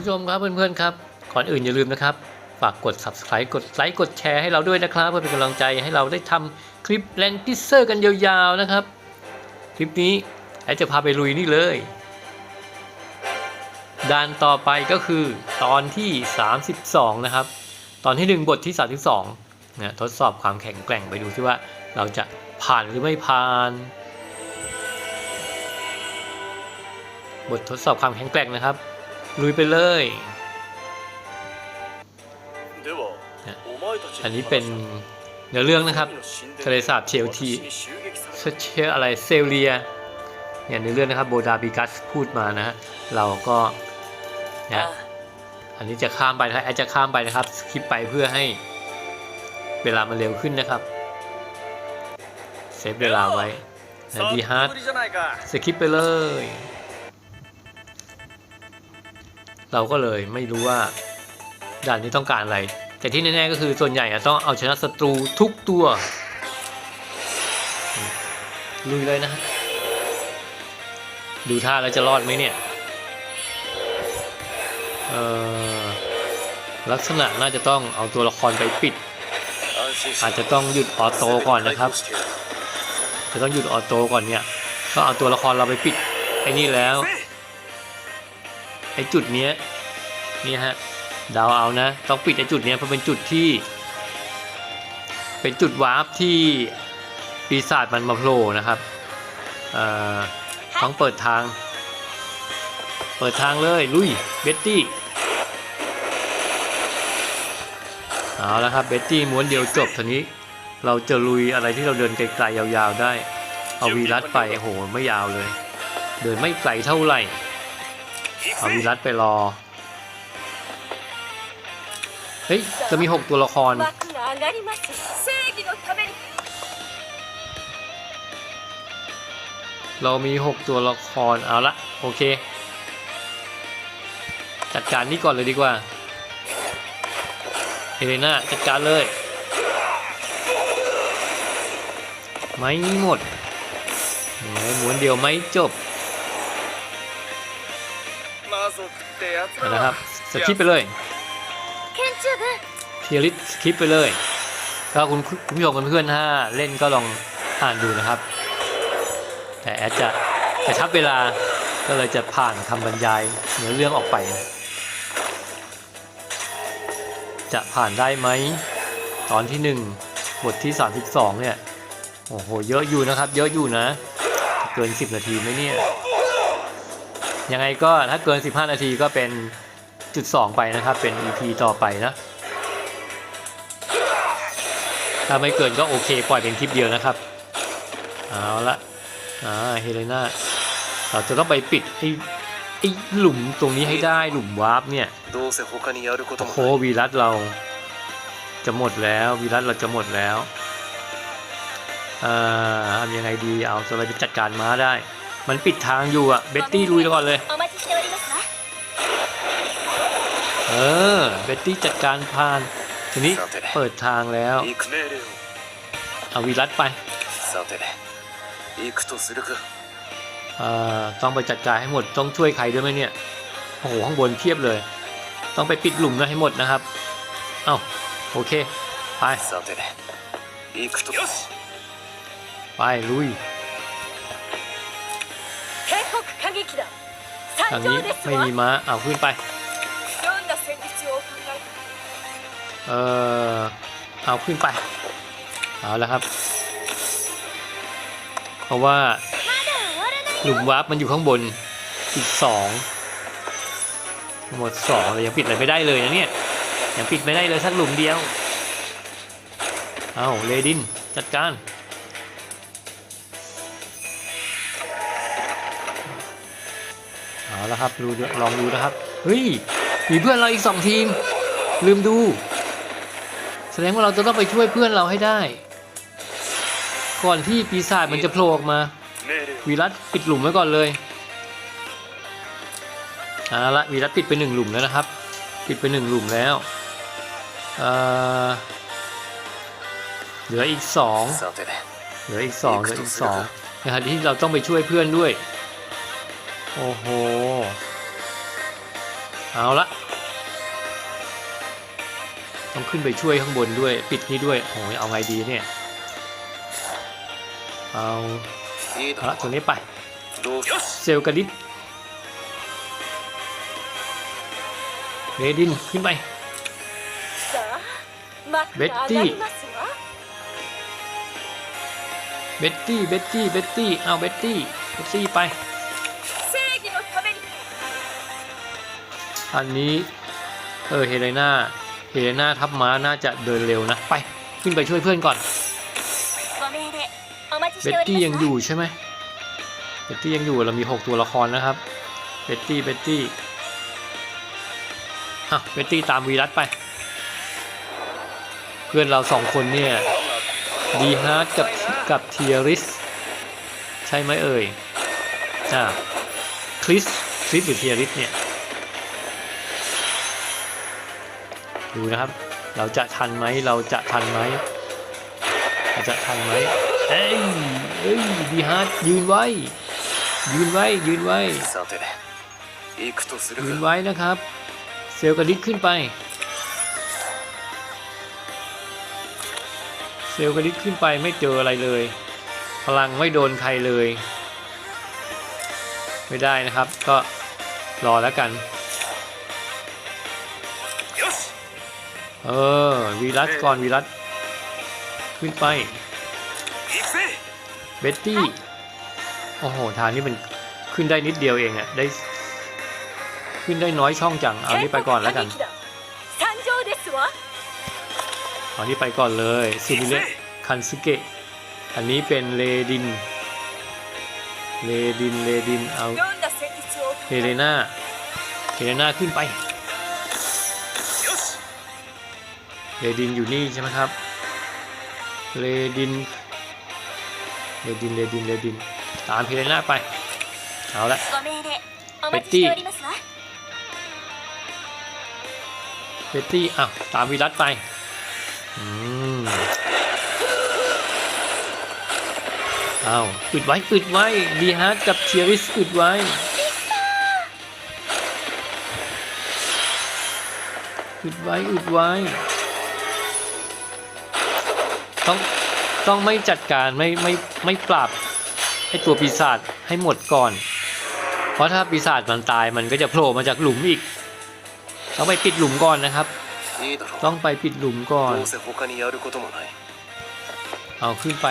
ผู้ชมครับเพื่อนๆครับ ก่อนอื่นอย่าลืมนะครับ ฝากกด subscribe กดไลค์กดแชร์ให้เราด้วยนะครับ เพื่อเป็นกำลังใจให้เราได้ทำคลิปแลนพิเซอร์กันยาวๆนะครับ คลิปนี้แอดจะพาไปลุยนี่เลยด่านต่อไปก็คือตอนที่ 32 นะครับ ตอนที่ 1 บทที่ 32นะทดสอบความแข็งแกร่งไปดูที่ว่าเราจะผ่านหรือไม่ผ่าน บททดสอบความแข็งแกร่งนะครับ ลุยไปเลยอันนี้เป็นเนื้อเรื่องนะครับทะเลสาบเชลทีเชลอะไรเซลเลียเนี่ยในเรื่องนะครับโบดาบิกัสพูดมานะฮะเราก็นะอันนี้จะข้ามไปนะครับจะข้ามไปนะครับคลิปไปเพื่อให้เวลามันเร็วขึ้นนะครับเซฟเวลาไว้ดีฮาร์ดสคริปไปเลย เราก็เลยไม่รู้ว่าด่านนี้ต้องการอะไร แต่ที่แน่ๆก็คือส่วนใหญ่ต้องเอาชนะศัตรูทุกตัว ลุยเลยนะ ดูท่าแล้วจะรอดไหมเนี่ยลักษณะน่าจะต้องเอาตัวละครไปปิด อาจจะต้องหยุดออโต้ก่อนนะครับ จะต้องหยุดออโต้ก่อนเนี่ยก็เอาตัวละครเราไปปิดไอ้นี่แล้ว อ้จุดเนี้ยนี่ฮะเดาเอานะ ต้องปิดไอ้จุดเนี้ยเพราะเป็นจุดที่ เป็นจุดวาร์ปที่ปีศาจมันมาโผล่นะครับเอ่อต้องเปิดทาง เปิดทางเลยลุยเบ็ตตี้เอาแล้วครับเบ็ตตี้ม้วนเดียวจบทีนี้เราจะลุยอะไรที่เราเดินไกลๆยาวๆได้ เอาวีรัสไปโอ้โหไม่ยาวเลย เดินไม่ไกลเท่าไหร่ เอาวีรัตไปรอ เฮ้ย จะมีหกตัวละคร เรามีหกตัวละคร เอาละ โอเค จัดการนี่ก่อนเลยดีกว่าเฮเลนาจัดการเลย ไม่หมดม้วนเดียวไม่จบ นะครับสคิปไปเลยเทียริสสคิปไปเลยก็คุณคุณผู้ชมเพื่อนถ้าเล่นก็ลองอ่านดูนะครับ แต่แอดจะกระชับเวลาก็เลยจะผ่านคำบรรยายเนื้อเรื่องออกไป จะผ่านได้ไหมตอนที่ 1 บทที่ 32 เนี่ย โอ้โห เยอะอยู่นะครับ เยอะอยู่นะ เกิน 10 นาทีไหมเนี่ย ยังไงก็ถ้าเกิน 15 นาทีก็เป็นจุด 2 ไปนะครับ เป็น EP ต่อไปนะถ้าไม่เกินก็โอเค ปล่อยเป็นคลิปเดียวนะครับ เอาละอ่าเฮเลนาเราจะต้องไปปิดไอ้ไอ้หลุมตรงนี้ให้ได้หลุมวาร์ปเนี่ยโควีรัสเราจะหมดแล้ววีรัสเราจะหมดแล้วเอ่อทำยังไงดีเอาจะไปจัดการม้าได้ มันปิดทางอยู่อะเบ็ตตี้ลุยก่อนเลย เออ เบ็ตตี้จัดการผ่าน ทีนี้เปิดทางแล้ว เอาวีรัตไปต้องไปจัดการให้หมด ต้องช่วยใครด้วยไหมเนี่ย โอ้โห ข้างบนเพียบเลย ต้องไปปิดหลุมนะให้หมดนะครับ เอาโอเค ไป ไปลุย ทางนี้ไม่มีม้าเอาขึ้นไป เออเอาขึ้นไป เอาแล้วครับ เพราะว่าหลุมวาร์ปมันอยู่ข้างบนอีกสองหมดสองยยังปิดอะไรไม่ได้เลยนะเนี่ย ยังปิดไม่ได้เลยสักหลุมเดียว เอาเลดินจัดการ ครับดูลองดูนะครับเฮ้ยมีเพื่อนเราอีกสองทีม ลืมดู แสดงว่าเราจะต้องไปช่วยเพื่อนเราให้ได้ ก่อนที่ปีศาจมันจะโผล่ออกมาวีรัตปิดหลุมไว้ก่อนเลยเอาละวีรัตปิดไปหนึ่งหลุมแล้วนะครับ ปิดไปหนึ่งหลุมแล้วเหลืออีกสองเหลืออีกสองเหลืออีกสองนะครับที่เราต้องไปช่วยเพื่อนด้วย โอ้โห เอาละ ต้องขึ้นไปช่วยข้างบนด้วย ปิดนี่ด้วยโอ้ยเอาไงดีเนี่ย เอาเอาละตัวนี้ไป เซลกระดิบเรดินขึ้นไป เบ็ตตี้ เบ็ตตี้ เบ็ตตี้ เบ็ตตี้ เอาเบ็ตตี้ เบ็ตตี้ไป อันนี้เออเฮเลนาเฮเลนาทับม้าน่าจะเดินเร็วนะ ไปขึ้นไปช่วยเพื่อนก่อนเบ็ตตี้ยังอยู่ใช่ไหมเบ็ตตี้ยังอยู่เรามี 6 ตัวละครนะครับเบ็ตตี้เบ็ตตี้อะเบ็ตตี้ตามวีรัสไป เพื่อนเราสองคนเนี่ยดีฮาร์ดกับกับเทียริส ใช่ไหมเอ่ยอ่าคริสคริสหรือเทียริสเนี่ย ดูนะครับ เราจะทันไหมเราจะทันไหมเราจะทันไหมเอ้ยเอ้ยดีฮาร์ดยืนไว้ ยืนไว้ ยืนไว้ ยืนไว้นะครับ เซลกระดิกขึ้นไป เซลกระดิกขึ้นไปไม่เจออะไรเลย พลังไม่โดนใครเลย ไม่ได้นะครับ ก็รอแล้วกัน เออ วีรัสก่อนวีรัสขึ้นไป เบ็ตตี้ โอ้โห ทางนี้มันขึ้นได้นิดเดียวเองอะได้ ขึ้นได้น้อยช่องจัง เอานี่ไปก่อนแล้วกัน เอานี่ไปก่อนเลยซูมิเลคันซึเกะ อันนี้เป็นเลดิน เลดิน เลดิน เอาเฮเลนาเฮเลนาขึ้นไป เลดินอยู่นี่ใช่ไหมครับเลดินเลดินเลดินเลดิน ตามเฮเรน่าไป เอาละเบตตี้ เบตตี้ อ้าตามวีรัตไป อืมเอาวอึดไว้อึดไว้ดีฮาร์ดกับเชียริสอึดไว้อึดไว้อึดไว้ ต้องต้องไม่จัดการไม่ไม่ไม่ปรับให้ตัวปีศาจให้หมดก่อน เพราะถ้าปีศาจมันตายมันก็จะโผล่มาจากหลุมอีกต้องไปปิดหลุมก่อนนะครับ ต้องไปปิดหลุมก่อน เอาขึ้นไป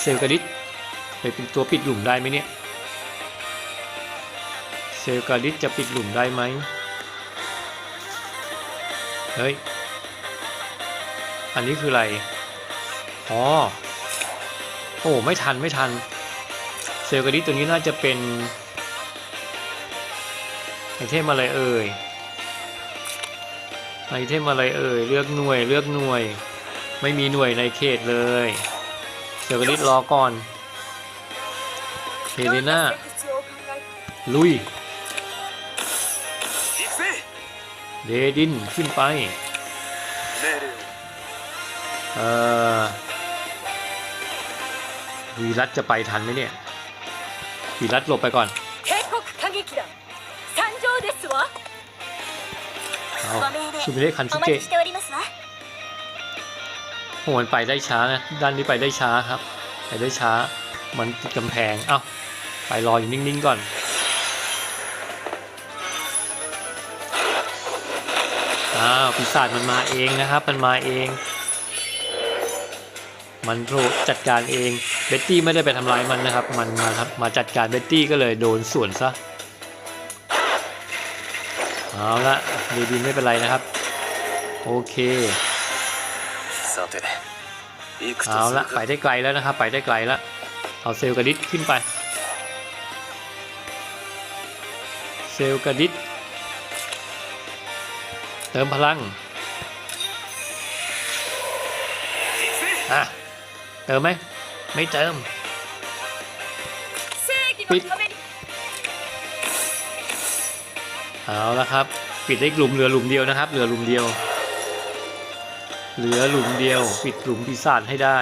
เซลกาดิสไปเป็นตัวปิดหลุมได้ไหมเนี่ย เซลกาดิสจะปิดหลุมได้ไหมเฮ้ย อันนี้คืออะไร อ๋อ โอ้ไม่ทันไม่ทัน เซลกระดิตัวนี้น่าจะเป็นไอเทมอะไรเอ่ยไอเทมอะไรเอ่ยเลือกหน่วยเลือกหน่วย ไม่มีหน่วยในเขตเลยเซลกระดิรอก่อนเฮเลนาลุยเดดินขึ้นไป เอ่อ วีรัตจะไปทันไหมเนี่ยวีรัตหลบไปก่อนเอาชูมิเล่คันชุเกะโหมันไปได้ช้านะ ด้านนี้ไปได้ช้าครับ ไปได้ช้า มันติกำแพง เอ้า ไปรออยู่นิ่งๆก่อนอ้าวปีศาจมันมาเองนะครับ มันมาเอง มันโผล่จัดการเอง เบตตี้ไม่ได้ไปทำร้ายมันนะครับ มันมาครับมาจัดการเบตตี้ก็เลยโดนส่วนซะ เอาละดีดีไม่เป็นไรนะครับ โอเค เอาละไปได้ไกลแล้วนะครับ ไปได้ไกลแล้ว เอาเซลกระดิษขึ้นไป เซลกระดิษเติมพลังอะเติมไหม ไม่เติม ปิด เอาละครับ ปิดได้หลุมเหลือหลุมเดียวนะครับ เหลือหลุมเดียว เหลือหลุมเดียว ปิดหลุมปีศาจให้ได้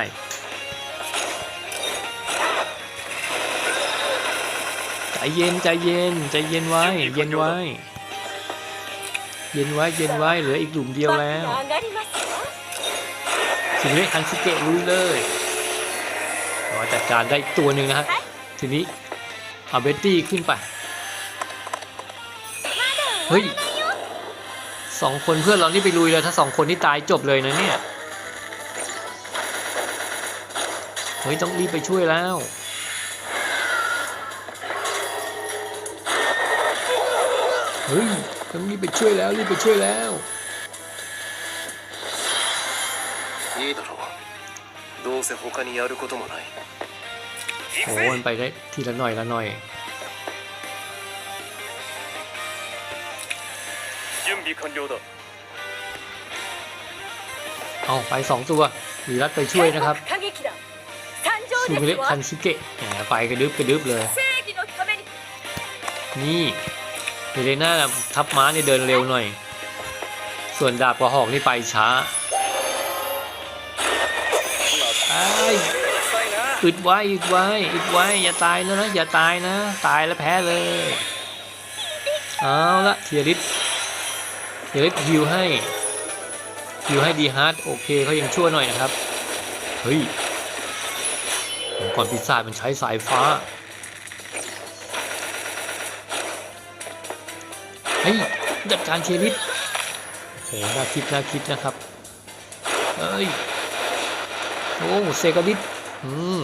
ใจเย็นใจเย็นใจเย็นไว้ เย็นไว้ เย็นไว้เย็นไว้เหลืออีกหลุมเดียวแล้ว สิ่งเล็กคังสเกะลุยเลย ว่าจัดการได้ตัวหนึ่งนะฮะทีนี้เอาเบตตี้ขึ้นไป เฮ้ยสองคนเพื่อนเรานี่ไปลุยเลยถ้าสองคนที่ตายจบเลยนะเนี่ย เฮ้ย ต้องรีบไปช่วยแล้ว เฮ้ย ต้องรีบไปช่วยแล้ว รีบไปช่วยแล้วนี่ตลอ どうせ他にやることもない โอ้มันไปได้ทีละหน่อยละหน่อย 準備完了だ เอาไปสองตัววีรัตไปช่วยนะครับ 過激だ参 ซู 上 มิ で เระ すわ คันชิเกะแหมไปกระดึบกระดึบเลย 正義のために นี่เฮเลน่าทับม้าเนี่ยเดินเร็วหน่อย ส่วนดาบกระหอกนี่ไปช้า ไอ้อึดไว้อึดไว้อึดไว้อย่าตายนะนะอย่าตายนะ ตายแล้วแพ้เลยเอาละเทียริสเทียริสฮิวให้ฮิวให้ดีฮาร์ดโอเคเขายังชั่วหน่อยนะครับเฮ้ยมังกรปีศาจมันใช้สายฟ้าเฮ้ยจัดการเทียริสโหน่าคิดน่าคิดนะครับเอ้ย โอ้เซกาลิสอืม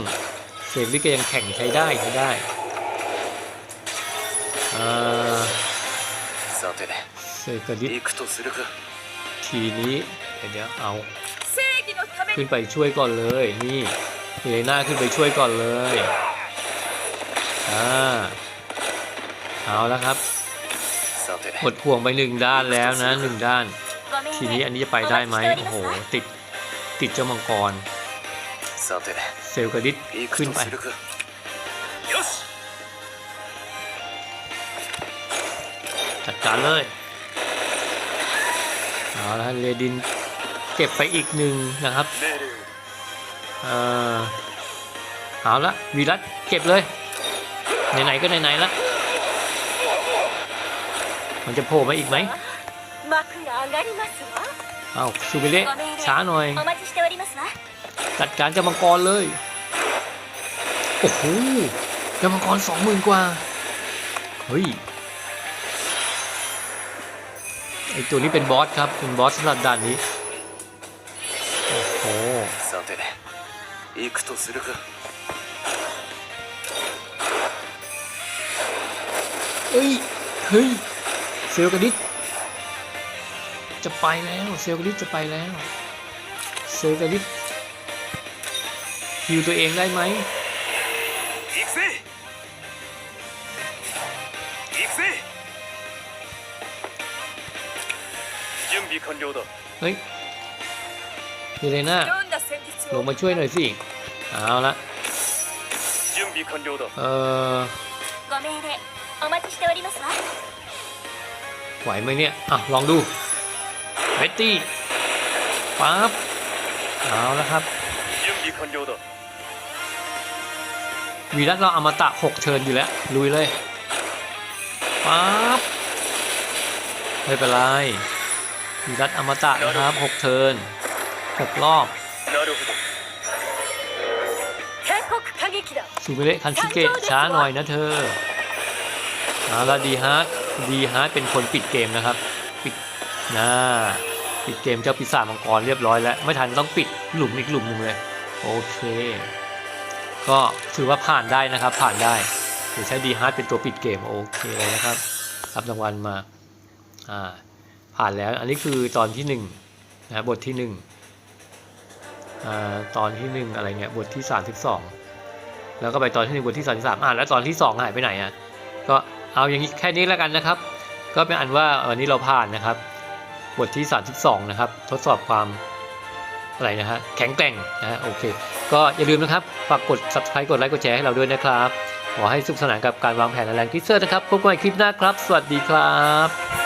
เซกาลิสก็ยังแข่งใช้ได้ใช้ได้อ่าเซกาลิสทีนี้เดี๋ยวเอา ขึ้นไปช่วยก่อนเลยนี่เอลน่าขึ้นไปช่วยก่อนเลยอ่าเอาแล้วครับหมดพวงไปหนึ่งด้านแล้วนะหนึ่งด้าน ทีนี้อันนี้จะไปได้ไหมโอ้โหติดติดเจ้ามังกร เซลกดิสขึ้นไปจัดการเลยเอาละเลดินเก็บไปอีกหนึ่งนะครับเออเอาละวีรัตเก็บเลยไหนๆก็ไหนๆละมันจะโผล่มาอีกไหมเอาซูเบเล่ช้าหน่อย จัดการจามังกรเลย โอ้โหจามังกรสองหมื่นกว่า เฮ้ย ไอตัวนี้เป็นบอสครับ เป็นบอสสำหรับด่านนี้ โอ้โหเฮ้ย เฮ้ย เซลกันดิจะไปแล้ว เซลกันดิจะไปแล้ว เซลกันดิ ฮิวตัวเองได้ไหมเฮ้ยมีเลยนะลงมาช่วยหน่อยสิเอาละเออไหวไหมเนี่ย อะ ลองดูเบตตี้ป๊าบเอาละครับ วีรัตเราอมตะหกเชิญอยู่แล้ว ลุยเลยปั๊บไม่เป็นไรวีรัตอมตะนะครับหกเชิญหกรอบสูเมเลคันชิเกตช้าหน่อยนะเธอเอาละดีฮาร์ดดีฮาร์ดเป็นคนปิดเกมนะครับ ปิดนะปิดเกมเจ้าปีศาจมังกรเรียบร้อยแล้ว ไม่ทันต้องปิดหลุมอีกหลุมหนึ่งเลย โอเค ก็ถือว่าผ่านได้นะครับ ผ่านได้หรือใช้ดีฮาร์ดเป็นตัวปิดเกมโอเคเลยนะครับ รับรางวัลมาอ่าผ่านแล้วอันนี้คือตอนที่หนึ่งนะบทที่หนึ่งอ่าตอนที่หนึ่งอะไรเนี่ยบทที่สามสิบสองแล้วก็ไปตอนที่หนึ่งบทที่สามสามอ่านแล้วตอนที่สองหายไปไหนอะก็เอาอย่างนี้แค่นี้แล้วกันนะครับ ก็เป็นอันว่าวันนี้เราผ่านนะครับ บทที่ 32 นะครับ ทดสอบความ อะไรนะฮะแข็งแกร่งนะฮะโอเค ก็อย่าลืมนะครับฝากกด subscribe กดไลค์กดแชร์ให้เราด้วยนะครับขอให้สุขสนานกับการวางแผนและแรงทิเซอร์นะครับพบกันใหม่คลิปหน้าครับ สวัสดีครับ